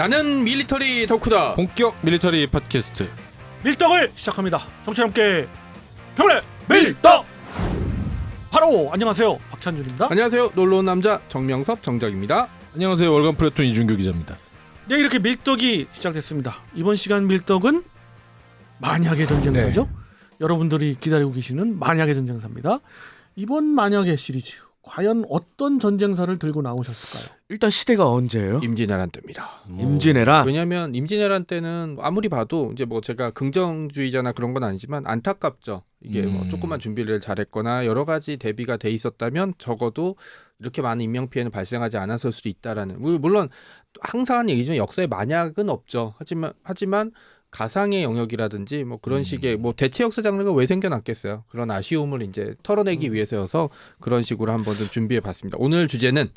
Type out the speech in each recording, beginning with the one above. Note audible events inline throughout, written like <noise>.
나는 밀리터리 덕후다. 본격 밀리터리 팟캐스트 밀떡을 시작합니다. 정치 함께 경례 밀떡. 바로 안녕하세요 박찬준입니다. 안녕하세요. 놀러 온 남자 정명섭 정작입니다. 안녕하세요 월간 플래톤 이준규 기자입니다 네 이렇게 밀떡이 시작됐습니다. 이번 시간 밀떡은 만약의 전쟁사죠. 네. 여러분들이 기다리고 계시는 만약의 전쟁사입니다. 이번 만약의 시리즈 과연 어떤 전쟁사를 들고 나오셨을까요? 일단 시대가 언제예요? 임진왜란 때입니다. 임진왜란. 왜냐하면 임진왜란 때는 아무리 봐도 이제 뭐 제가 긍정주의자나 그런 건 아니지만 안타깝죠. 이게 뭐 음. 조금만 준비를 잘했거나 여러 가지 대비가 돼 있었다면 적어도 이렇게 많은 인명 피해는 발생하지 않았을 수도 있다라는 물- 물론 항상 하는 얘기지만 역사에 만약은 없죠. 하지만 하지만 가상의 영역이라든지 뭐 그런 음. 식의 뭐 대체 역사 장르가 왜 생겨났겠어요. 그런 아쉬움을 이제 털어내기 음. 위해서여서 그런 식으로 한번 좀 준비해 봤습니다. 오늘 주제는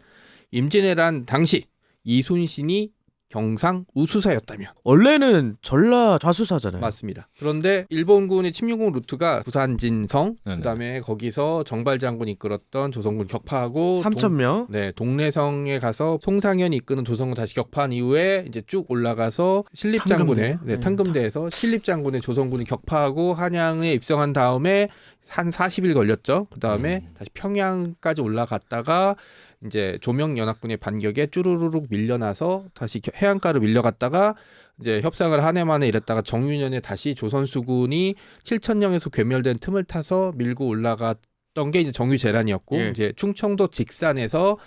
임진왜란 당시 이순신이 경상 우수사였다면 원래는 전라 좌수사잖아요. 맞습니다. 그런데 일본군의 침략군 루트가 부산 진성, 네네. 그다음에 거기서 정발 장군이 이끌었던 조선군 격파하고 3천 명. 네, 동래성에 가서 송상현이 이끄는 조선군 다시 격파한 이후에 이제 쭉 올라가서 신립 장군의 탕금대. 네, 네, 탕금대에서 신립 장군의 조선군이 격파하고 한양에 입성한 다음에 한 40일 걸렸죠. 그다음에 음. 다시 평양까지 올라갔다가 이제 조명 연합군의 반격에 쭈루루룩 밀려나서 다시 겨- 해안가로 밀려갔다가 이제 협상을 한 해 만에 이랬다가 정유년에 다시 조선수군이 7천령에서 괴멸된 틈을 타서 밀고 올라갔던 게 이제 정유재란이었고 예. 이제 충청도 직산에서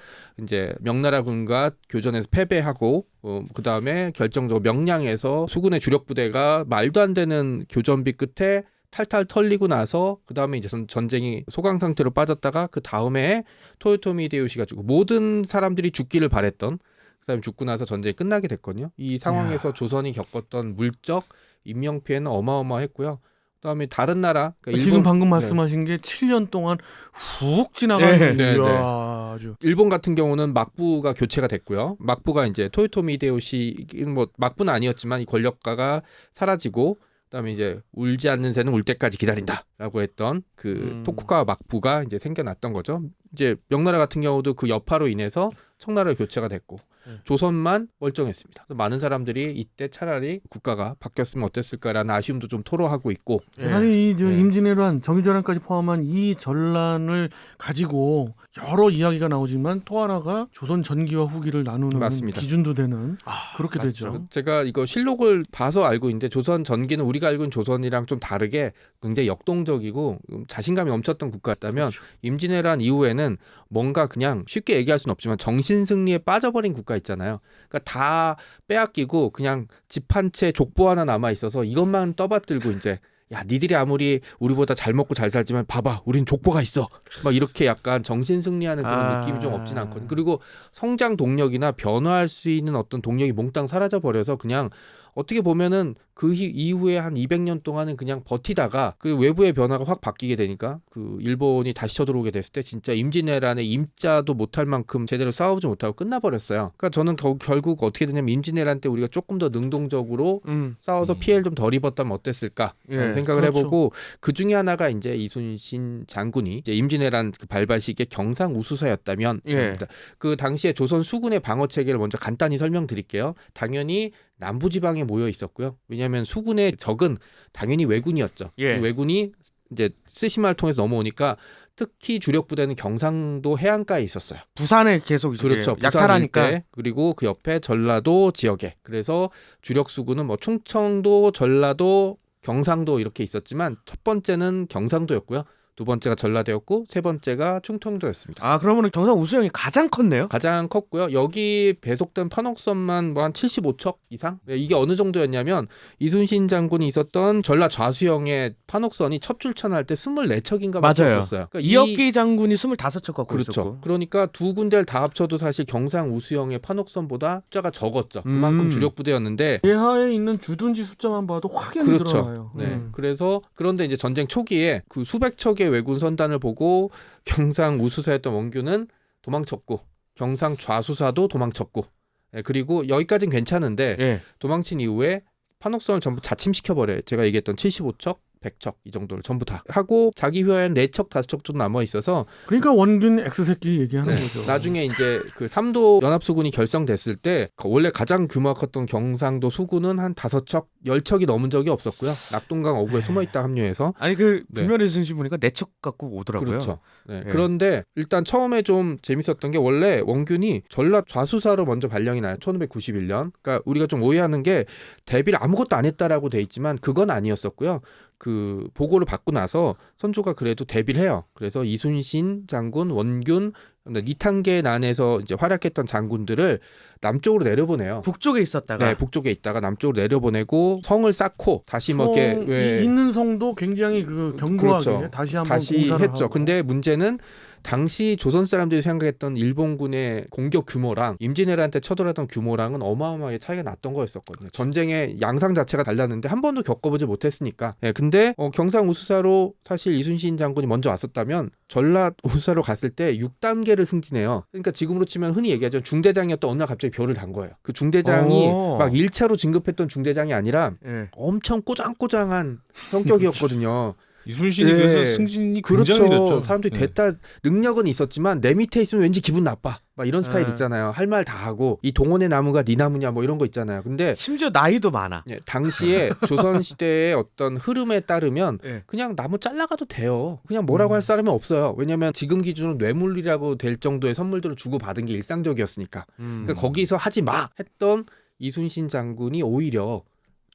이제 명나라군과 교전에서 패배하고 어, 그 다음에 결정적으로 명량에서 수군의 주력 부대가 말도 안 되는 교전비 끝에 탈탈 털리고 나서 그 다음에 이제 전- 전쟁이 소강 상태로 빠졌다가 그 다음에 토요토미 히데요시가 죽고 모든 사람들이 죽기를 바랬던 그 사람이 죽고 나서 전쟁이 끝나게 됐거든요. 이 상황에서 조선이 겪었던 물적 인명 피해는 어마어마했고요. 그다음에 다른 나라 그러니까 지금 일본- 방금 네. 말씀하신 게 7년 동안 훅 지나간 네, 네, 네. 아주 일본 같은 경우는 막부가 교체가 됐고요. 막부가 이제 토요토미 히데요시 뭐 막부는 아니었지만 이 권력가가 사라지고 그다음에 이제 울지 않는 새는 울 때까지 기다린다라고 했던 그 음. 토쿠가와 막부가 이제 생겨났던 거죠. 이제 명나라 같은 경우도 그 여파로 인해서 청나라 교체가 됐고 네. 조선만 멀쩡했습니다. 많은 사람들이 이때 차라리 국가가 바뀌었으면 어땠을까라는 아쉬움도 좀 토로하고 있고 예. 사실 이저 네. 임진왜란, 정유재란까지 포함한 이 전란을 가지고 여러 이야기가 나오지만 또 하나가 조선 전기와 후기를 나누는 맞습니다. 기준도 되는 아, 그렇게 맞죠. 되죠. 제가 이거 실록을 봐서 알고 있는데 조선 전기는 우리가 알고 있는 조선이랑 좀 다르게 굉장히 역동적이고 음, 자신감이 넘쳤던 국가였다면 그렇죠. 임진왜란 이후에는 뭔가 그냥 쉽게 얘기할 수는 없지만 정신 승리에 빠져버린 국가 있잖아요. 그러니까 다 빼앗기고 그냥 집 한 채 족보 하나 남아 있어서 이것만 떠받들고 이제 야 니들이 아무리 우리보다 잘 먹고 잘 살지만 봐봐 우린 족보가 있어 막 이렇게 약간 정신 승리하는 그런 아. 느낌이 좀 없진 않거든요 그리고 성장 동력이나 변화할 수 있는 어떤 동력이 몽땅 사라져 버려서 그냥 어떻게 보면은 그 희- 이후에 한 200년 동안은 그냥 버티다가 그 외부의 변화가 확 바뀌게 되니까 그 일본이 다시 쳐들어오게 됐을 때 진짜 임진왜란의 임자도 못할 만큼 제대로 싸우지 못하고 끝나버렸어요. 그러니까 저는 겨- 결국 어떻게 되냐면 임진왜란 때 우리가 조금 더 능동적으로 음. 싸워서 음. 피해를 좀 덜 입었다면 어땠을까 예. 생각을 그렇죠. 해보고 그 중에 하나가 이제 이순신 장군이 이제 임진왜란 그 발발 시기에 경상 우수사였다면 예. 그 당시에 조선 수군의 방어 체계를 먼저 간단히 설명드릴게요. 당연히 남부 지방에 모여 있었고요. 왜냐하면 수군의 적은 당연히 왜군이었죠. 예. 그 왜군이 이제 쓰시마를 통해서 넘어오니까 특히 주력 부대는 경상도 해안가에 있었어요. 부산에 계속 이제 그렇죠. 약탈하니까 그리고 그 옆에 전라도 지역에 그래서 주력 수군은 뭐 충청도, 전라도, 경상도 이렇게 있었지만 첫 번째는 경상도였고요. 두 번째가 전라도였고 세 번째가 충청도였습니다. 아 그러면은 경상 우수형이 가장 컸네요. 가장 컸고요. 여기 배속된 판옥선만 뭐 한 75척 이상? 네, 이게 어느 정도였냐면 이순신 장군이 있었던 전라 좌수형의 판옥선이 첫 출천할 때 24척인가 밖에 맞아요. 없었어요. 그러니까 이- 이혁기 장군이 25척 갖고 그렇죠. 있었고. 그러니까 두 군데를 다 합쳐도 사실 경상 우수형의 판옥선보다 숫자가 적었죠. 그만큼 음. 주력 부대였는데 예하에 있는 주둔지 숫자만 봐도 확연히 그렇죠. 드러나요. 네. 음. 그래서 그런데 이제 전쟁 초기에 그 수백 척의 왜군 선단을 보고 경상 우수사였던 원규는 도망쳤고 경상 좌수사도 도망쳤고 예, 그리고 여기까지는 괜찮은데 예. 도망친 이후에 판옥선을 전부 자침시켜 버려요. 제가 얘기했던 75척 100척 이 정도를 전부 다 하고 자기 휘하엔 4척 5척 정도 남아 있어서 그러니까 원균 X새끼 얘기하는 네, 거죠. 나중에 이제 그 삼도 연합수군이 결성됐을 때 원래 가장 규모가 컸던 경상도 수군은 한 다섯 척, 열 척이 넘은 적이 없었고요. 낙동강 어구에 숨어 있다 합류해서 아니 그 네. 분면에 승신 보니까 내척 갖고 오더라고요. 그렇죠. 네. 예. 그런데 일단 처음에 좀 재밌었던 게 원래 원균이 전라 좌수사로 먼저 발령이 나요. 1591년. 그러니까 우리가 좀 오해하는 게 대비를 아무것도 안 했다라고 돼 있지만 그건 아니었었고요. 그 보고를 받고 나서 선조가 그래도 대비를 해요. 그래서 이순신 장군, 원균, 니탄계 난에서 이제 활약했던 장군들을 남쪽으로 내려보내요. 북쪽에 있었다가 네, 북쪽에 있다가 남쪽으로 내려보내고 성을 쌓고 다시 뭐 이렇게 성, 왜 이- 있는 성도 굉장히 그 견고하게 그렇죠. 다시 한번 다시 공사를 했죠. 하고. 근데 문제는 당시 조선 사람들이 생각했던 일본군의 공격 규모랑 임진왜란때 쳐들어왔던 규모랑은 어마어마하게 차이가 났던 거였었거든요. 전쟁의 양상 자체가 달랐는데 한 번도 겪어보지 못했으니까. 예, 근데 어, 경상 우수사로 사실 이순신 장군이 먼저 왔었다면 전라 우수사로 갔을 때 6단계를 승진해요. 그러니까 지금으로 치면 흔히 얘기하죠. 중대장이었던 어느 날 갑자기 별을 단 거예요. 그 중대장이 오. 막 1차로 진급했던 중대장이 아니라 예. 엄청 꼬장꼬장한 성격이었거든요. <laughs> 이순신이 예. 그래서 승진이 굉장히 그렇죠. 됐죠. 사람들이 예. 됐다 능력은 있었지만 내 밑에 있으면 왠지 기분 나빠. 막 이런 스타일 아. 있잖아요. 할 말 다 하고 이 동원의 나무가 네 나무냐 뭐 이런 거 있잖아요. 근데 심지어 나이도 많아. 예, 당시에 <laughs> 조선 시대의 어떤 흐름에 따르면 예. 그냥 나무 잘라가도 돼요. 그냥 뭐라고 할 사람이 없어요. 왜냐면 지금 기준으로 뇌물이라고 될 정도의 선물들을 주고 받은 게 일상적이었으니까. 음. 그러니까 거기서 하지 마 했던 이순신 장군이 오히려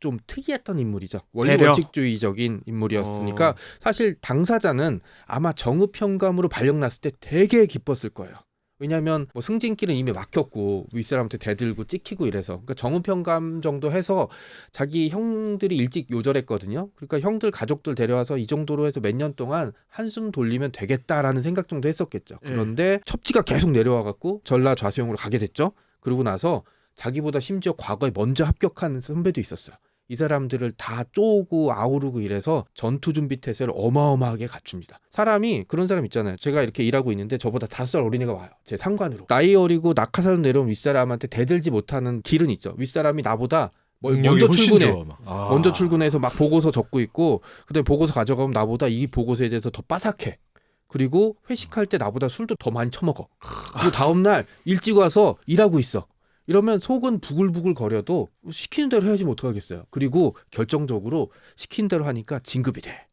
좀 특이했던 인물이죠. 원리 배려. 원칙주의적인 인물이었으니까 어. 사실 당사자는 아마 정읍현감으로 발령났을 때 되게 기뻤을 거예요. 왜냐하면 뭐 승진길은 이미 막혔고 윗사람한테 대들고 찍히고 이래서 그러니까 정읍현감 정도 해서 자기 형들이 일찍 요절했거든요. 그러니까 형들 가족들 데려와서 이 정도로 해서 몇 년 동안 한숨 돌리면 되겠다라는 생각 정도 했었겠죠. 예. 그런데 첩지가 계속 내려와 갖고 전라 좌수영으로 가게 됐죠. 그러고 나서 자기보다 심지어 과거에 먼저 합격한 선배도 있었어요. 이 사람들을 다 쪼고 아우르고 이래서 전투 준비 태세를 어마어마하게 갖춥니다. 사람이 그런 사람 있잖아요. 제가 이렇게 일하고 있는데 저보다 다섯 살 어린애가 와요. 제 상관으로. 나이 어리고 낙하산으로 내려온 윗사람한테 대들지 못하는 길은 있죠. 윗사람이 나보다 뭐 먼저 출근해. 아. 먼저 출근해서 막 보고서 적고 있고 그다음에 보고서 가져가면 나보다 이 보고서에 대해서 더 빠삭해. 그리고 회식할 때 나보다 술도 더 많이 처먹어. 그리고 다음 날 일찍 와서 일하고 있어. 이러면 속은 부글부글 거려도 시키는 대로 해야지 뭐 어떡하겠어요. 그리고 결정적으로 시킨 대로 하니까 진급이 돼.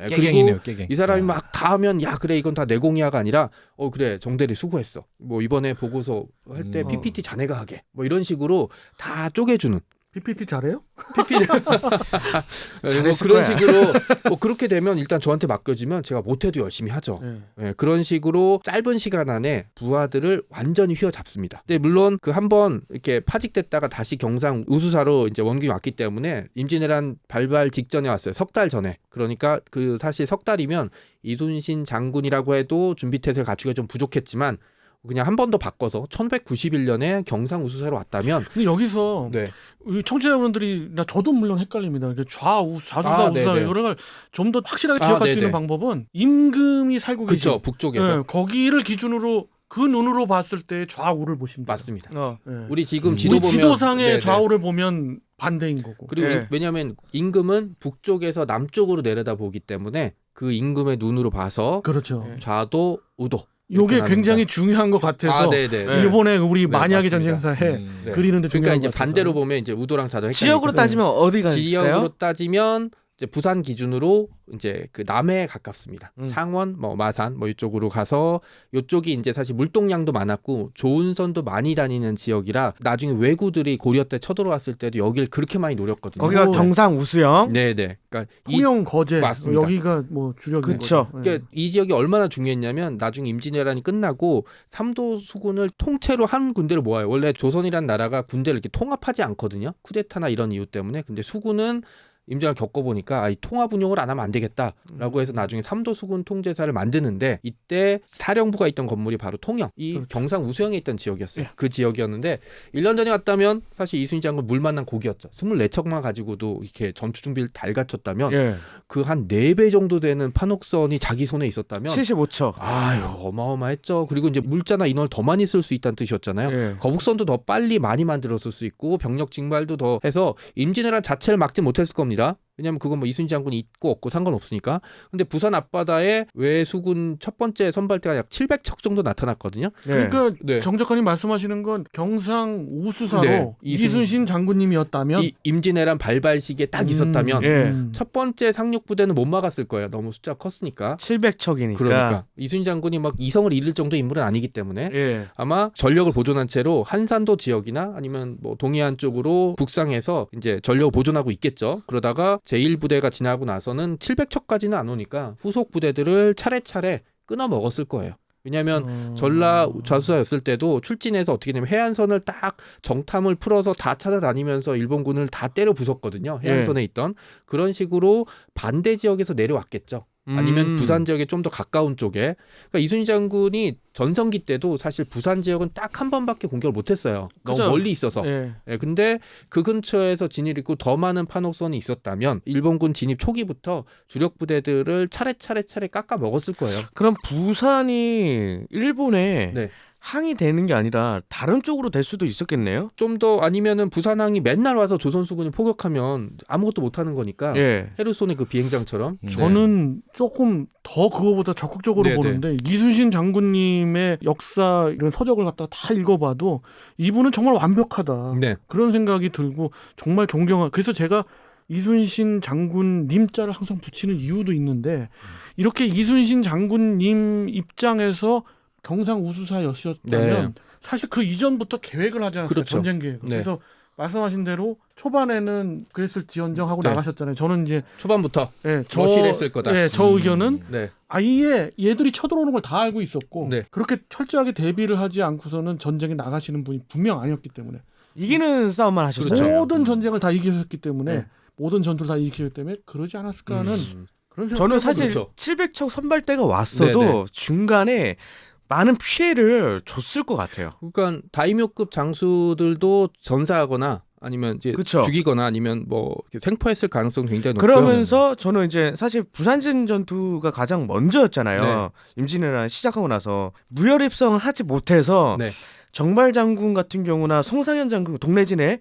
예, 깨갱이네요, 깨갱. 이 사람이 아. 막다 하면 야 그래 이건 다 내 공이야가 아니라 어 그래 정대리 수고했어 뭐 이번에 보고서 할때 음. PPT 자네가 하게 뭐 이런 식으로 다 쪼개주는 PPT 잘해요? <laughs> PPT 뭐 <laughs> 그런 거야. 식으로 <laughs> 뭐 그렇게 되면 일단 저한테 맡겨지면 제가 못해도 열심히 하죠. 예. 예, 그런 식으로 짧은 시간 안에 부하들을 완전히 휘어잡습니다. 근데 물론 그 한 번 이렇게 파직됐다가 다시 경상 우수사로 이제 원균이 왔기 때문에 임진왜란 발발 직전에 왔어요. 석 달 전에. 그러니까 그 사실 석 달이면 이순신 장군이라고 해도 준비 태세를 갖추기가 좀 부족했지만 그냥 한 번 더 바꿔서 1191년에 경상 우수사로 왔다면 근데 여기서 네. 우리 청취자분들이 나 저도 물론 헷갈립니다. 이렇게 좌우 좌수사 아, 우수사 네네. 이거를 좀더 확실하게 아, 기억할 수 네네. 있는 방법은 임금이 살고 계신 그쵸 북쪽에서 예, 거기를 기준으로 그 눈으로 봤을 때 좌우를 보시면. 맞습니다. 어. 예. 우리 지금 음. 지도 보면 지도상의 네네. 좌우를 보면 반대인 거고. 그리고 예. 임- 왜냐하면 임금은 북쪽에서 남쪽으로 내려다 보기 때문에 그 임금의 눈으로 봐서 그렇죠. 예. 좌도 우도 요게 굉장히. 중요한 것 같아서 아, 네네. 네. 이번에 우리 네, 만약의 맞습니다. 전쟁사에 음. 네. 그리는데 그러니까 이제 것 같아서. 반대로 보면 이제 우도랑 좌도 지역으로. 따지면 어디가 지역으로 있을까요? 따지면 이제 부산 기준으로 이제 그 남해에 가깝습니다. 음. 상원, 뭐 마산, 뭐 이쪽으로 가서 이쪽이 이제 사실 물동량도 많았고 좋은 선도 많이 다니는 지역이라 나중에 외구들이 고려 때 쳐들어왔을 때도 여길 그렇게 많이 노렸거든요. 거기가 오. 경상 우수영. 네네. 그러니까 이 통영 거제 맞습니다. 여기가 뭐 주력인 그쵸. 거죠. 예. 그러니까 이 지역이 얼마나 중요했냐면 나중에 임진왜란이 끝나고 삼도 수군을 통째로 한 군대를 모아요. 원래 조선이란 나라가 군대를 이렇게 통합하지 않거든요. 쿠데타나 이런 이유 때문에. 근데 수군은 임진을 겪어보니까 아, 이 통합 운영을 안 하면 안 되겠다라고 해서 나중에 삼도 수군 통제사를 만드는데 이때 사령부가 있던 건물이 바로 통영 이 그렇죠. 경상 우수영에 있던 지역이었어요. 그 지역이었는데 1년 전에 왔다면 사실 이순신 장군 물 만난 고기였죠. 24척만 가지고도 이렇게 전투 준비를 달 갖췄다면 예. 그한 네 배 정도 되는 판옥선이 자기 손에 있었다면 75초. 아유 어마어마했죠. 그리고 이제 물자나 인원을 더 많이 쓸 수 있다는 뜻이었잖아요. 예. 거북선도 더 빨리 많이 만들었을 수 있고 병력 징발도 더 해서 임진왜란 자체를 막지 못했을 겁니다. 있습니다. 왜냐하면 그건 뭐 이순신 장군이 있고 없고 상관없으니까. 근데 부산 앞바다에 외수군 첫 번째 선발대가 약 700척 정도 나타났거든요. 네. 그러니까 네. 정 작가님 말씀하시는 건 경상 우수사로 네, 이순신- 이순신 장군님이었다면 이 임진왜란 발발 시기에 딱 있었다면 음, 예. 음. 첫 번째 상륙 부대는 못 막았을 거예요. 너무 숫자 컸으니까. 700척이니까. 그러니까 이순신 장군이 막 이성을 잃을 정도 인물은 아니기 때문에 예. 아마 전력을 보존한 채로 한산도 지역이나 아니면 뭐 동해안 쪽으로 북상해서 이제 전력을 보존하고 있겠죠. 그러다가 제1부대가 지나고 나서는 700척까지는 안 오니까 후속 부대들을 차례차례 끊어 먹었을 거예요. 왜냐하면 어. 전라 좌수사였을 때도 출진해서 어떻게 되냐면 해안선을 딱 정탐을 풀어서 다 찾아다니면서 일본군을 다 때려 부쉈거든요. 해안선에 예. 있던 그런 식으로 반대 지역에서 내려왔겠죠. 아니면 음. 부산 지역에 좀 더 가까운 쪽에 그러니까 이순신 장군이 전성기 때도 사실 부산 지역은 딱 한 번밖에 공격을 못했어요. 너무 그죠. 멀리 있어서. 예. 예, 근데 그 근처에서 진일 있고 더 많은 판호선이 있었다면 일본군 진입 초기부터 주력 부대들을 차례 차례 차례 깎아 먹었을 거예요. 그럼 부산이 일본에 네. 항이 되는 게 아니라 다른 쪽으로 될 수도 있었겠네요. 좀 더 아니면은 부산항이 맨날 와서 조선수군을 포격하면 아무것도 못 하는 거니까 예. 헤르손의 그 비행장처럼 음. 저는 조금 더 그거보다 적극적으로 네, 보는데 이순신 장군님의 역사 이런 서적을 갖다가 다 읽어봐도 이분은 정말 완벽하다 네. 그런 생각이 들고 정말 존경하. 그래서 제가 이순신 장군 님자를 항상 붙이는 이유도 있는데 이렇게 이순신 장군님 입장에서 경상 우수사였었다면 네. 사실 그 이전부터 계획을 하지 않았어요 그렇죠. 전쟁 계획. 네. 그래서 말씀하신 대로 초반에는 그랬을지언정 하고 네. 나가셨잖아요. 저는 이제 초반부터 예, 저 멋실했을 거다. 예, 저 의견은 네. 아예 얘들이 쳐들어오는 걸 다 알고 있었고 네. 그렇게 철저하게 대비를 하지 않고서는 전쟁에 나가시는 분이 분명 아니었기 때문에 이기는 싸움만 하셨어요. 그렇죠. 모든 전쟁을 다 이기셨기 때문에 네. 모든 전투를 다 이기셨기 때문에 그러지 않았을까 하는 음. 그런 생각. 저는 사실 그렇죠. 700척 선발대가 왔어도 네네. 중간에 많은 피해를 줬을 것 같아요. 그러니까 다이묘급 장수들도 전사하거나 아니면 이제 그쵸. 죽이거나 아니면 뭐 생포했을 가능성 이 굉장히 높고요. 그러면서 저는 이제 사실 부산진 전투가 가장 먼저였잖아요. 네. 임진왜란 시작하고 나서 무혈입성 하지 못해서 네. 정발 장군 같은 경우나 송상현 장군 동래진의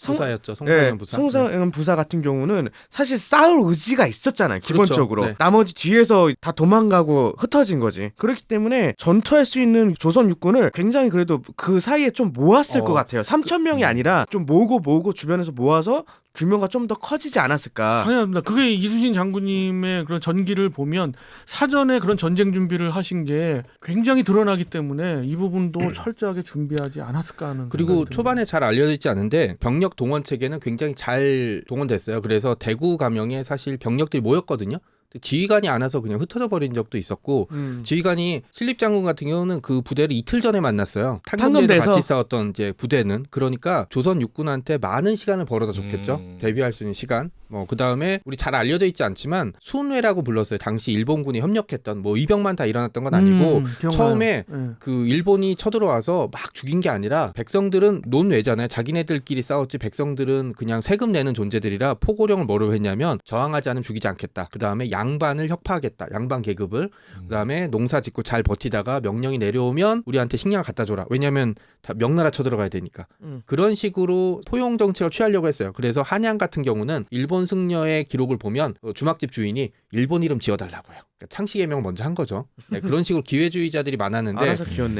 성, 부사였죠. 예, 성상현 부사. 송상현 부사 같은 경우는 사실 싸울 의지가 있었잖아요. 그렇죠. 기본적으로 네. 나머지 뒤에서 다 도망가고 흩어진 거지. 그렇기 때문에 전투할 수 있는 조선 육군을 굉장히 그래도 그 사이에 좀 모았을 어. 것 같아요. 3천 명이 아니라 좀 모으고 모으고 주변에서 모아서 규모가 좀 더 커지지 않았을까. 당연합니다. 그게 이순신 장군님의 그런 전기를 보면 사전에 그런 전쟁 준비를 하신 게 굉장히 드러나기 때문에 이 부분도 <clears throat> 철저하게 준비하지 않았을까 하는 그리고. 초반에 잘 알려져 있지 않은데 병력 동원 체계는 굉장히 잘 동원됐어요. 그래서 대구 가명에 사실 병력들이 모였거든요. 지휘관이 안 와서 그냥 흩어져 버린 적도 있었고 음. 지휘관이 신립 장군 같은 경우는 그 부대를 이틀 전에 만났어요. 탄검대에서 같이 싸웠던 이제 부대는 그러니까 조선 육군한테 많은 시간을 벌어다 줬겠죠. 음. 대비할 수 있는 시간. 뭐 그다음에 우리 잘 알려져 있지 않지만 순회라고 불렀어요. 당시 일본군이 협력했던 뭐 이병만 다 일어났던 건 아니고 음. 처음에 예. 그 일본이 쳐들어와서 막 죽인 게 아니라 백성들은 논외잖아요. 자기네들끼리 싸웠지 백성들은 그냥 세금 내는 존재들이라 포고령을 뭐로 했냐면 저항하지 않으면 죽이지 않겠다. 그 다음에 양반을 혁파하겠다. 양반 계급을. 음. 그 다음에 농사 짓고 잘 버티다가 명령이 내려오면 우리한테 식량 갖다 줘라. 왜냐면 다 명나라 쳐들어가야 되니까. 음. 그런 식으로 포용 정책을 취하려고 했어요. 그래서 한양 같은 경우는 일본 승려의 기록을 보면 어, 주막집 주인이 일본 이름 지어달라고 해요. 그러니까 창씨 개명 먼저 한 거죠. 네, 그런 식으로 기회주의자들이 많았는데.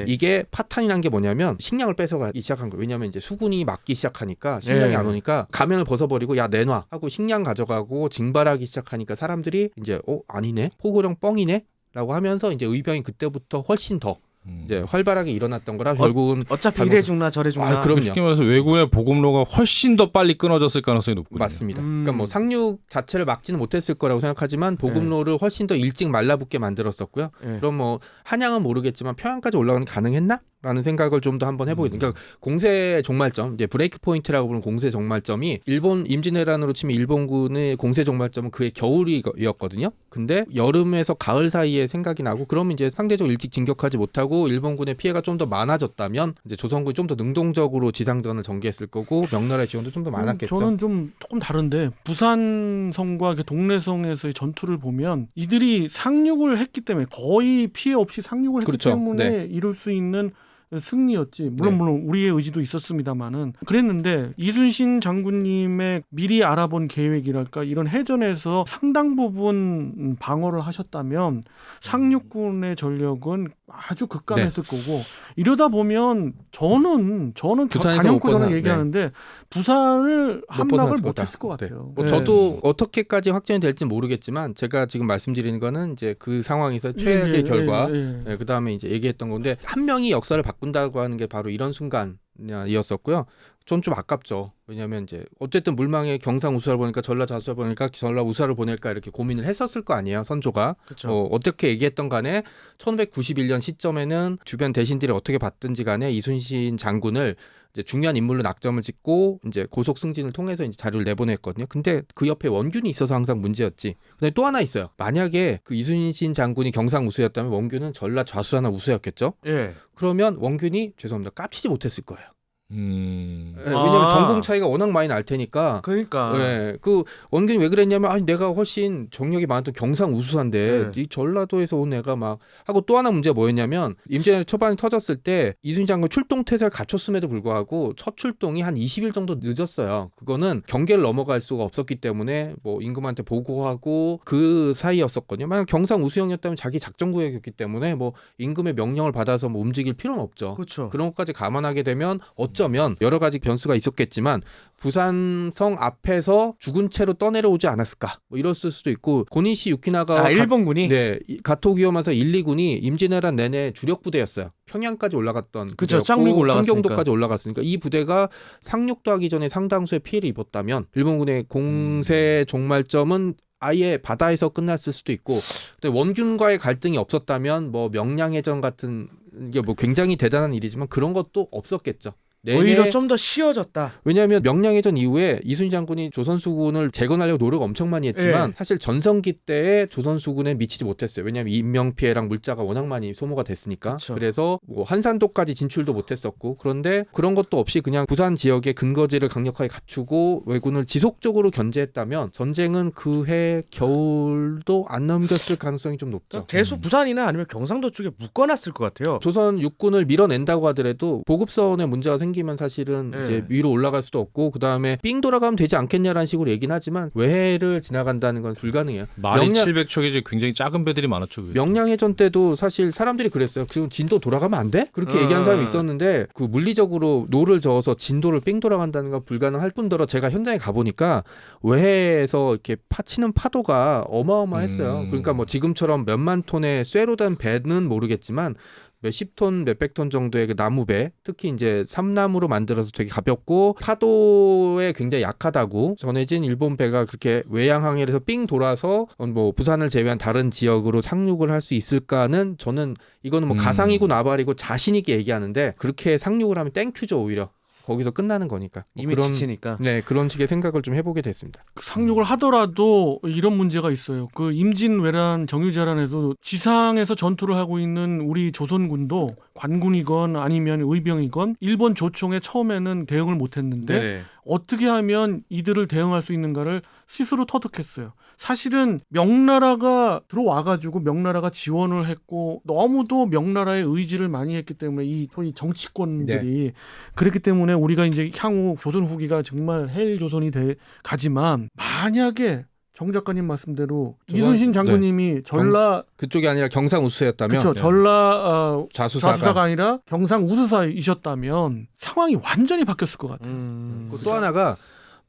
이게 파탄이란 게 뭐냐면 식량을 뺏어가기 시작한 거예요. 왜냐면 이제 수군이 막기 시작하니까 식량이 예. 안 오니까 가면을 벗어버리고 야 내놔 하고 식량 가져가고 징발하기 시작하니까 사람들이 이제 어 아니네 포고령 뻥이네. 라고 하면서 이제 의병이 그때부터 훨씬 더 음. 이제 활발하게 일어났던 거라 결국은 어 차피 잘못- 이래 죽나 저래 죽나. 아, 그럼요. 쉽게 말해서 외국의 보급로가 훨씬 더 빨리 끊어졌을 가능성이 높군요. 맞습니다. 음. 그러니까 뭐 상륙 자체를 막지는 못했을 거라고 생각하지만 보급로를 훨씬 더 일찍 말라붙게 만들었었고요. 예. 그럼 뭐 한양은 모르겠지만 평양까지 올라가는 게 가능했나? 라는 생각을 좀 더 한번 해보게 음. 그러니까 공세 종말점, 이제 브레이크 포인트라고 부르는 공세 종말점이 일본 임진왜란으로 치면 일본군의 공세 종말점은 그의 겨울이었거든요. 근데 여름에서 가을 사이에 생각이 나고 그러면 이제 상대적으로 일찍 진격하지 못하고 일본군의 피해가 좀 더 많아졌다면 이제 조선군이 좀 더 능동적으로 지상전을 전개했을 거고 명나라의 지원도 좀 더 많았겠죠. 음, 저는 좀 조금 다른데 부산성과 그 동래성에서의 전투를 보면 이들이 상륙을 했기 때문에 거의 피해 없이 상륙을 했기 그렇죠. 때문에 이룰 수 있는 승리였지. 물론 네. 물론 우리의 의지도 있었습니다만은 그랬는데 이순신 장군님의 미리 알아본 계획이랄까 이런 해전에서 상당 부분 음, 방어를 하셨다면 상륙군의 전력은 아주 급감했을 거고 이러다 보면 저는 저는 단연코 저는 얘기하는데 부산을 못 함락을 못했을 것 네. 같아요. 뭐 네. 저도 어떻게까지 확정이 될지 모르겠지만 제가 지금 말씀드리는 거는 이제 그 상황에서 최악의 예, 예, 결과. 네, 그다음에 이제 얘기했던 건데 한 명이 역사를 바꾼다고 하는 게 바로 이런 순간이었었고요. 전 좀 아깝죠. 왜냐하면 이제 어쨌든 물망에 경상 우수사를 보니까 전라 자수사를 보니까 전라 우수사를 보낼까 이렇게 고민을 했었을 거 아니에요. 선조가. 어, 어떻게 얘기했던 간에 1591년 시점에는 주변 대신들이 어떻게 봤든지 간에 이순신 장군을 이제 중요한 인물로 낙점을 짓고 이제 고속 승진을 통해서 이제 자료를 내보냈거든요. 근데 그 옆에 원균이 있어서 항상 문제였지. 근데 또 하나 있어요. 만약에 그 이순신 장군이 경상 우수였다면 원균은 전라 좌수사나 우수였겠죠. 예. 그러면 원균이 죄송합니다. 깝치지 못했을 거예요. 음. 예, 왜냐면 아. 전공 차이가 워낙 많이 날 테니까. 그러니까 예, 그 원균이 왜 그랬냐면 아니 내가 훨씬 정력이 많았던 경상 우수사인데 네. 이 전라도에서 온 애가 막 하고 또 하나 문제가 뭐였냐면 임진왜란 초반에 터졌을 때 이순신 장군 출동 태세를 갖췄음에도 불구하고 첫 출동이 한 20일 정도 늦었어요. 그거는 경계를 넘어갈 수가 없었기 때문에 뭐 임금한테 보고하고 그 사이였었거든요. 만약 경상 우수형이었다면 자기 작전 구역이었기 때문에 뭐 임금의 명령을 받아서 뭐 움직일 필요는 없죠. 그렇죠. 그런 것까지 감안하게 되면 어 쩌면 여러 가지 변수가 있었겠지만 부산성 앞에서 죽은 채로 떠내려오지 않았을까 뭐 이랬을 수도 있고 고니시 유키나가 아 가- 일본군이 네 이- 가토기요마사 1, 2군이 임진왜란 내내 주력 부대였어요. 평양까지 올라갔던 그쵸, 부대였고 짱 밀고 올라갔으니까. 함경도까지 올라갔으니까 이 부대가 상륙도 하기 전에 상당수의 피해를 입었다면 일본군의 공세 종말점은 아예 바다에서 끝났을 수도 있고 근데 원균과의 갈등이 없었다면 뭐 명량해전 같은 이게 뭐 굉장히 대단한 일이지만 그런 것도 없었겠죠. 오히려 좀 더 쉬워졌다. 왜냐하면 명량해전 이후에 이순신 장군이 조선수군을 재건하려고 노력 엄청 많이 했지만 예. 사실 전성기 때에 조선수군에 미치지 못했어요. 왜냐하면 인명 피해랑 물자가 워낙 많이 소모가 됐으니까. 그쵸. 그래서 뭐 한산도까지 진출도 못했었고 그런데 그런 것도 없이 그냥 부산 지역의 근거지를 강력하게 갖추고 왜군을 지속적으로 견제했다면 전쟁은 그 해 겨울도 안 넘겼을 가능성이 좀 높죠. 그러니까 계속 부산이나 아니면 경상도 쪽에 묶어놨을 것 같아요. 조선 육군을 밀어낸다고 하더라도 보급선에 문제가 생 기면 사실은 네. 이제 위로 올라갈 수도 없고 그 다음에 삥 돌아가면 되지 않겠냐라는 식으로 얘기는 하지만 외해를 지나간다는 건 불가능해요. 말이 명량- 700척이지 굉장히 작은 배들이 많았죠. 그게. 명량해전 때도 사실 사람들이 그랬어요. 지금 진도 돌아가면 안 돼? 그렇게 어. 얘기한 사람이 있었는데 그 물리적으로 노를 저어서 진도를 삥 돌아간다는 건 불가능할 뿐더러 제가 현장에 가보니까 외해에서 이렇게 파치는 파도가 어마어마했어요. 음. 그러니까 뭐 지금처럼 몇만 톤의 쇠로 된 배는 모르겠지만 몇십 톤, 몇백 톤 정도의 그 나무배, 특히 이제 삼나무로 만들어서 되게 가볍고 파도에 굉장히 약하다고 전해진 일본 배가 그렇게 외양 항해를 해서 삥 돌아서 어, 뭐 부산을 제외한 다른 지역으로 상륙을 할 수 있을까는 저는 이거는 뭐 음. 가상이고 나발이고 자신 있게 얘기하는데 그렇게 상륙을 하면 땡큐죠 오히려 거기서 끝나는 거니까 뭐 이미 그런 지치니까. 네 그런 식의 생각을 좀 해보게 됐습니다. 상륙을 하더라도 이런 문제가 있어요. 그 임진왜란 정유재란에도 지상에서 전투를 하고 있는 우리 조선군도 관군이건 아니면 의병이건 일본 조총에 처음에는 대응을 못했는데 네. 어떻게 하면 이들을 대응할 수 있는가를 스스로 터득했어요. 사실은 명나라가 들어와가지고 명나라가 지원을 했고 너무도 명나라의 의지를 많이 했기 때문에 이 소위 정치권들이 그렇기 때문에 우리가 이제 향후 조선 후기가 정말 해일 조선이 돼 가지만 만약에 정 작가님 말씀대로 조선- 이순신 장군님이 전라 그쪽이 아니라 경상 우수였다면 그쵸 전라 어, 자수사가, 좌수사가 아니라 경상 우수사이셨다면 상황이 완전히 바뀌었을 것 같아요. 음. 그리고 또 하나가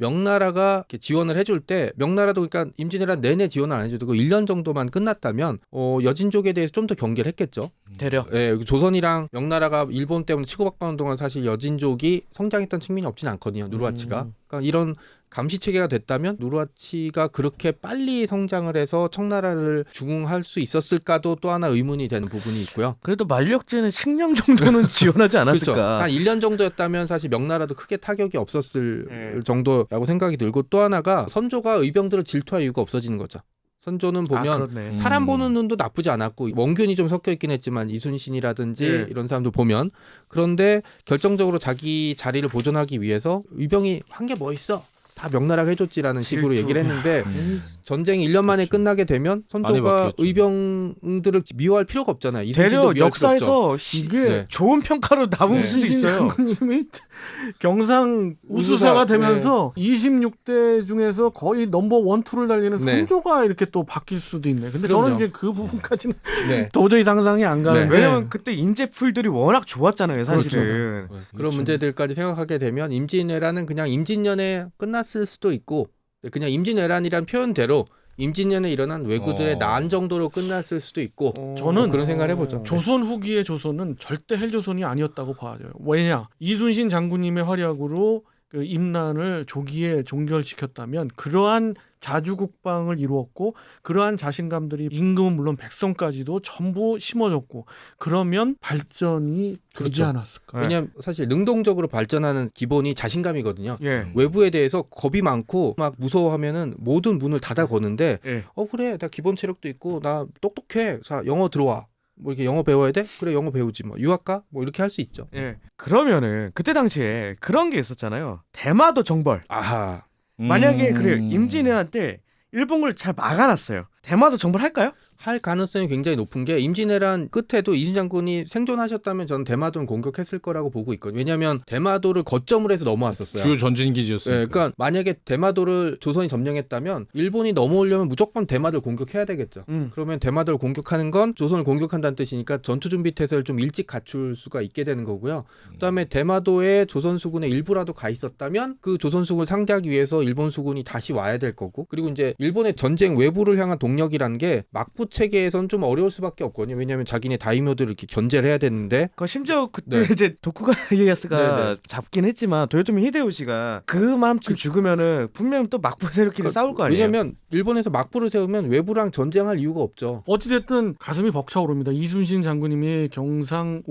명나라가 지원을 해줄 때 명나라도 그러니까 임진왜란 내내 지원을 안 해줘도 그 1년 정도만 끝났다면 어, 여진족에 대해서 좀 더 경계를 했겠죠. 대려. 예, 조선이랑 명나라가 일본 때문에 치고받고 동안 사실 여진족이 성장했던 측면이 없진 않거든요. 누르하치가. 음. 그러니까 이런 감시 체계가 됐다면 누르하치가 그렇게 빨리 성장을 해서 청나라를 중흥할 수 있었을까도 또 하나 의문이 되는 부분이 있고요. 그래도 만력제는 식량 정도는 <laughs> 지원하지 그렇죠. 않았을까. 한 1년 정도였다면 사실 명나라도 크게 타격이 없었을 네. 정도라고 생각이 들고 또 하나가 선조가 의병들을 질투할 이유가 없어지는 거죠. 선조는 아, 보면 그렇네. 사람 음. 보는 눈도 나쁘지 않았고 원균이 좀 섞여 있긴 했지만 이순신이라든지 예. 이런 사람들 보면 그런데 결정적으로 자기 자리를 보존하기 위해서 의병이 한 게 뭐 있어 다 명나라가 해줬지라는 식으로 질투. 얘기를 했는데 음. 전쟁이 1년 만에 그렇죠. 끝나게 되면 선조가. 의병들을 미워할 필요가 없잖아요. 대려 역사에서 희- 이게 네. 좋은 평가로 남을 네. 수도 있어요. 장군님이 <laughs> 경상 우수사가 우수사, 되면서 26대 중에서 거의 넘버 원 투를 달리는 네. 선조가 이렇게 또 바뀔 수도 있네. 근데 그럼요. 저는 이제 그 부분까지는 없죠. 네. <laughs> 도저히 상상이 안 가는데. 네. 왜냐면 그때 인재풀들이 워낙 좋았잖아요, 사실은. 그런 그렇죠. 문제들까지 생각하게 되면 임진왜란은 그냥 임진년에 끝났을 수도 있고 그냥 임진왜란이란 표현대로 임진년에 일어난 왜구들의 어. 난 정도로 끝났을 수도 있고 저는 그런 생각을 해보죠. 조선 후기의 조선은 절대 헬조선이 아니었다고 봐요. 왜냐? 이순신 장군님의 활약으로 그 임난을 조기에 종결시켰다면 그러한 자주 국방을 이루었고 그러한 자신감들이 임금은 물론 백성까지도 전부 심어줬고 그러면 발전이 되지 그렇죠. 않았을까? 네. 왜냐하면 사실 능동적으로 발전하는 기본이 자신감이거든요. 예. 외부에 대해서 겁이 많고 막 무서워하면은 모든 문을 닫아 거는데 예. 어 그래 나 기본 체력도 있고 나 똑똑해 자 영어 들어와 뭐 이렇게 영어 배워야 돼 그래 영어 배우지 뭐 유학 가 뭐 이렇게 할 수 있죠 예. 그러면은 그때 당시에 그런 게 있었잖아요. 대마도 정벌. 아하 만약에 음. 그래요. 임진왜란 때 일본을 잘 막아놨어요. 대마도 정벌 할까요? 할 가능성이 굉장히 높은 게 임진왜란 끝에도 이순 장군이 생존하셨다면 저는 대마도는 공격했을 거라고 보고 있거든요. 왜냐하면 대마도를 거점으로 해서 넘어왔었어요. 주요 전진 기지였어요. 예, 그러니까 만약에 대마도를 조선이 점령했다면 일본이 넘어오려면 무조건 대마도를 공격해야 되겠죠. 음. 그러면 대마도를 공격하는 건 조선을 공격한다는 뜻이니까 전투 준비 태세를 좀 일찍 갖출 수가 있게 되는 거고요. 그다음에 대마도에 조선 수군의 일부라도 가 있었다면 그 조선 수군을 상대하기 위해서 일본 수군이 다시 와야 될 거고 그리고 이제 일본의 전쟁 외부를 향한 동 력이라는 게 막부 체계에선 좀 어려울 수밖에 없거든요. 왜냐하면 자기네 다이묘들을 이렇게 견제를 해야 되는데 그 심지어 그때 네. 이제 도쿠가 <laughs> 이에야스가 네, 네. 잡긴 했지만 도요토미 히데요시가 그맘쯤 죽으면은 분명 또 막부 세력끼리 그- 싸울 거 아니에요. 왜냐하면 일본에서 막부를 세우면 외부랑 전쟁할 이유가 없죠. 어찌됐든 가슴이 벅차오릅니다. 이순신 장군님이 경상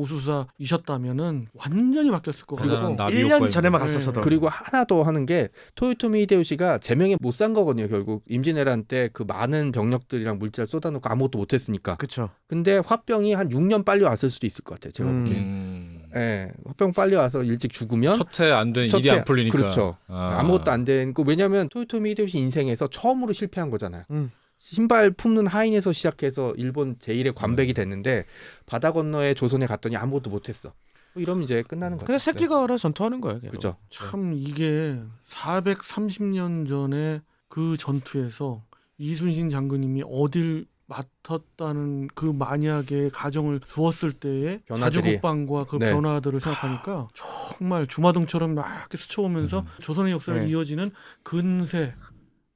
우수사이셨다면은 완전히 바뀌었을 것 대단한 같고 나비 1년 효과입니다. 전에만 네. 갔었어도. 그리고 하나 더 하는 게 토요토미 히데요시가 제명에 못 산 거거든요. 결국 임진왜란 때 그 많은 병 력들이랑 물자를 쏟아놓고 아무것도 못했으니까. 그쵸. 근데 화병이 한 6년 빨리 왔을 수도 있을 것 같아요. 제가 음. 보기엔. 음. 예, 화병 빨리 와서 일찍 죽으면 첫해 안된 첫 일이 해, 안 풀리니까. 그렇죠. 아. 아무것도 안 되고 왜냐하면 토요토미 히데요시 인생에서 처음으로 실패한 거잖아요. 음. 신발 품는 하인에서 시작해서 일본 제1의 관백이 됐는데 바다 건너에 조선에 갔더니 아무것도 못했어. 뭐 이러면 이제 끝나는 거죠. 그냥 새끼가 알아 전투하는 거예요. 그죠. 참 이게 430년 전에 그 전투에서 이순신 장군님이 어딜 맡았다는 그 만약의 가정을 두었을 때의. 자주국방과 그 네. 변화들을 생각하니까 정말 주마등처럼 막 이렇게 스쳐오면서 음. 조선의 역사를 네. 이어지는 근세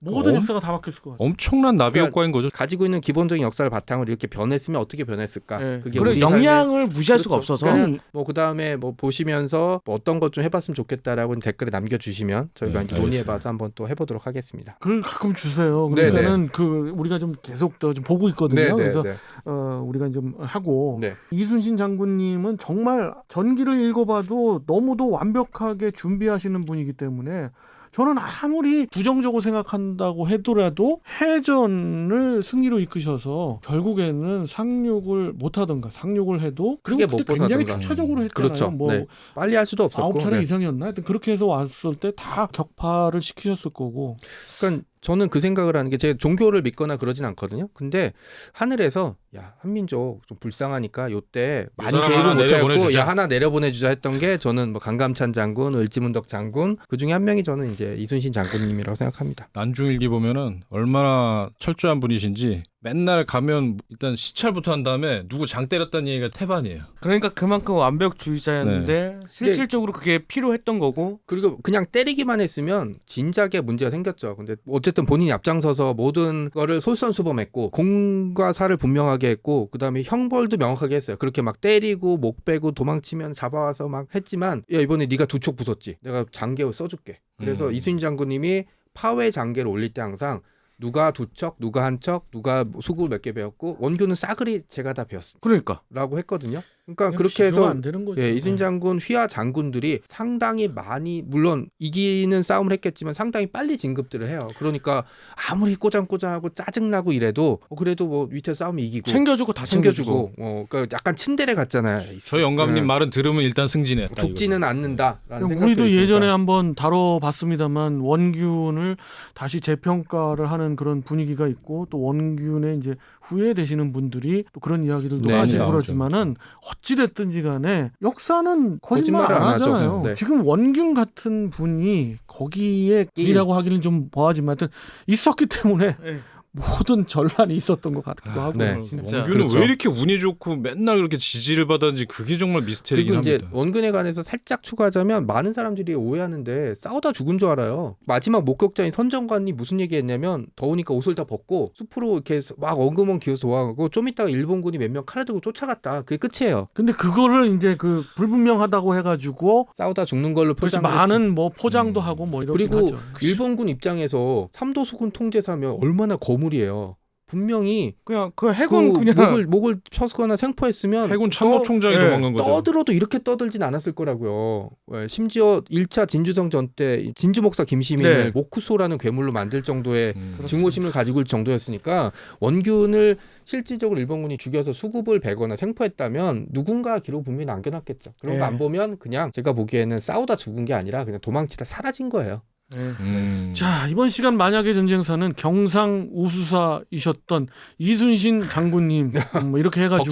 모든 어? 역사가 다 바뀌었을 것 같아요. 엄청난 나비 그러니까 효과인 거죠. 가지고 있는 기본적인 역사를 바탕으로 이렇게 변했으면 어떻게 변했을까? 네. 그게 그리고 우리 영향을 무시할 수가 그렇죠. 없어서 그러니까 뭐 그다음에 뭐 보시면서 뭐 어떤 것 좀 해봤으면 좋겠다라고 댓글에 남겨주시면 저희가 네, 논의해봐서 한번 또 해보도록 하겠습니다. 그걸 가끔 주세요. 네, 그러니까는 그 우리가 좀 계속 더 좀 보고 있거든요. 그래서 어, 우리가 좀 하고 네. 이순신 장군님은 정말 전기를 읽어봐도 너무도 완벽하게 준비하시는 분이기 때문에 저는 아무리 부정적으로 생각한다고 하더라도 해전을 승리로 이끄셔서 결국에는 상륙을 못하던가 상륙을 해도 그리고 못 그때 굉장히. 추차적으로 했잖아요. 그렇죠. 뭐 네. 빨리 할 수도 없었고. 아홉 차례 네. 이상이었나? 하여튼 그렇게 해서 왔을 때 다 격파를 시키셨을 거고 그러니까 저는 그 생각을 하는 게 제가 종교를 믿거나 그러진 않거든요. 근데 하늘에서 야 한민족 좀 불쌍하니까 요때 많이 개입을 내려보내주자. 야 하나 내려보내주자 했던 게 저는 뭐 강감찬 장군, 을지문덕 장군 그 중에 한 명이 저는 이제 이순신 장군님이라고 생각합니다. 난중일기 보면은 얼마나 철저한 분이신지 맨날 가면 일단 시찰부터 한 다음에 누구 장 때렸다는 얘기가 태반이에요. 그러니까 그만큼 완벽주의자였는데 실질적으로 그게 필요했던 거고 그리고 그냥 때리기만 했으면 진작에 문제가 생겼죠. 근데 어쨌든 본인이 앞장서서 모든 거를 솔선수범했고 공과 사를 분명하게 했고 그다음에 형벌도 명확하게 했어요. 그렇게 막 때리고 목 빼고 도망치면 잡아와서 막 했지만 야 이번에 네가 두 촉 부쉈지. 내가 장계 써줄게. 그래서 음. 이순신 장군님이 파회 장계를 올릴 때 항상 누가 두 척, 누가 한 척, 누가 수구 몇 개 배웠고 원교는 싸그리 제가 다 배웠습니다라고 그러니까 했거든요. 그러니까 그렇게 해서 안 되는 거죠. 예, 이순 장군 휘하 장군들이 상당히 많이 물론 이기는 싸움을 했겠지만 상당히 빨리 진급들을 해요. 그러니까 아무리 꼬장꼬장하고 짜증나고 이래도 어, 그래도 뭐 밑에 싸우면 이기고 챙겨주고 다 챙겨주고. 챙겨주고 어, 그러니까 약간 친데레 같잖아요. 저 영감님 네. 말은 들으면 일단 승진했다. 죽지는 않는다라는 생각. 우리도 예전에 한번 다뤄봤습니다만 원균을 다시 재평가를 하는 그런 분위기가 있고 또 원균의 이제 후회되시는 분들이 또 그런 이야기들도 네, 많이 네. 그러지만은 어찌 됐든지 간에 역사는 거짓말 거짓말을 안안 하죠. 하잖아요. 네. 지금 원균 같은 분이 거기에 일이라고 하기는 좀 뭐하지만 하여튼 있었기 때문에 예. 모든 전란이 있었던 것 같기도 하고 네. 진짜. 원균은 그렇죠. 왜 이렇게 운이 좋고 맨날 그렇게 지지를 받았는지 그게 정말 미스테리긴 그리고 이제 합니다. 원근에 관해서 살짝 추가하자면 많은 사람들이 오해하는데 싸우다 죽은 줄 알아요. 마지막 목격자인 선정관이 무슨 얘기했냐면 더우니까 옷을 다 벗고 숲으로 이렇게 막 엉금엉 기어서 도망가고 좀 있다가 일본군이 몇 명 칼을 들고 쫓아갔다. 그게 끝이에요. 근데 그거를 이제 그 불분명하다고 해가지고 싸우다 죽는 걸로 표장을 많은 뭐 포장도 음. 하고 뭐 이렇게 그리고 하죠. 일본군 입장에서 삼도 수군 통제사면 얼마나 거 물이에요. 분명히 그냥 그 해군 그 그냥 목을 목을 쳤거나 생포했으면 해군 참모총장이 예, 도망간 거죠. 떠들어도 이렇게 떠들진 않았을 거라고요. 왜, 심지어 1차 진주성전 때 진주 목사 김시민을 네. 모쿠소라는 괴물로 만들 정도의 음. 증오심을 가지고 일 정도였으니까 원균을 실질적으로 일본군이 죽여서 수급을 베거나 생포했다면 누군가 기록 분명히 남겨놨겠죠. 그런 예. 거안 보면 그냥 제가 보기에는 싸우다 죽은 게 아니라 그냥 도망치다 사라진 거예요. 예. 음. 자 이번 시간 만약의 전쟁사는 경상 우수사이셨던 이순신 장군님 음, <laughs> 뭐 이렇게 해가지고.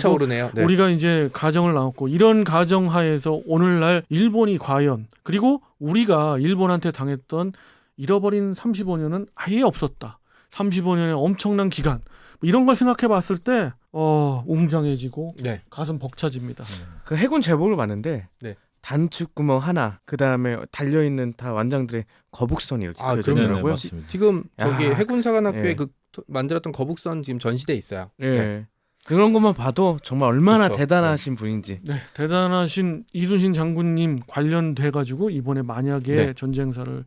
네. 우리가 이제 가정을 나눴고 이런 가정 하에서 오늘날 일본이 과연 그리고 우리가 일본한테 당했던 잃어버린 35년은 아예 없었다. 35년의 엄청난 기간 뭐 이런 걸 생각해 봤을 때 어, 웅장해지고 네. 가슴 벅차집니다. 그 해군 제복을 봤는데 네. 단축 구멍 하나 그 다음에 달려 있는 다 완장들의 거북선이 이렇게 아, 그려져 네네, 있더라고요. 맞습니다. 지금 저기 야, 해군사관학교에 예. 그 토- 만들었던 거북선 지금 전시돼 있어요. 예. 네. 그런 것만 봐도 정말 얼마나 그쵸. 대단하신 분인지. 네, 대단하신 이순신 장군님 관련돼 가지고 이번에 만약의 네. 전쟁사를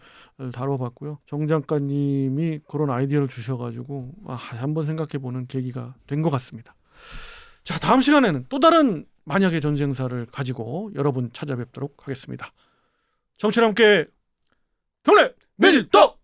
다뤄봤고요. 정 작가님이 그런 아이디어를 주셔가지고 아, 한번 생각해보는 계기가 된 것 같습니다. 자, 다음 시간에는 또 다른 만약의 전쟁사를 가지고 여러분 찾아뵙도록 하겠습니다. 정치와 함께 경례 밀떡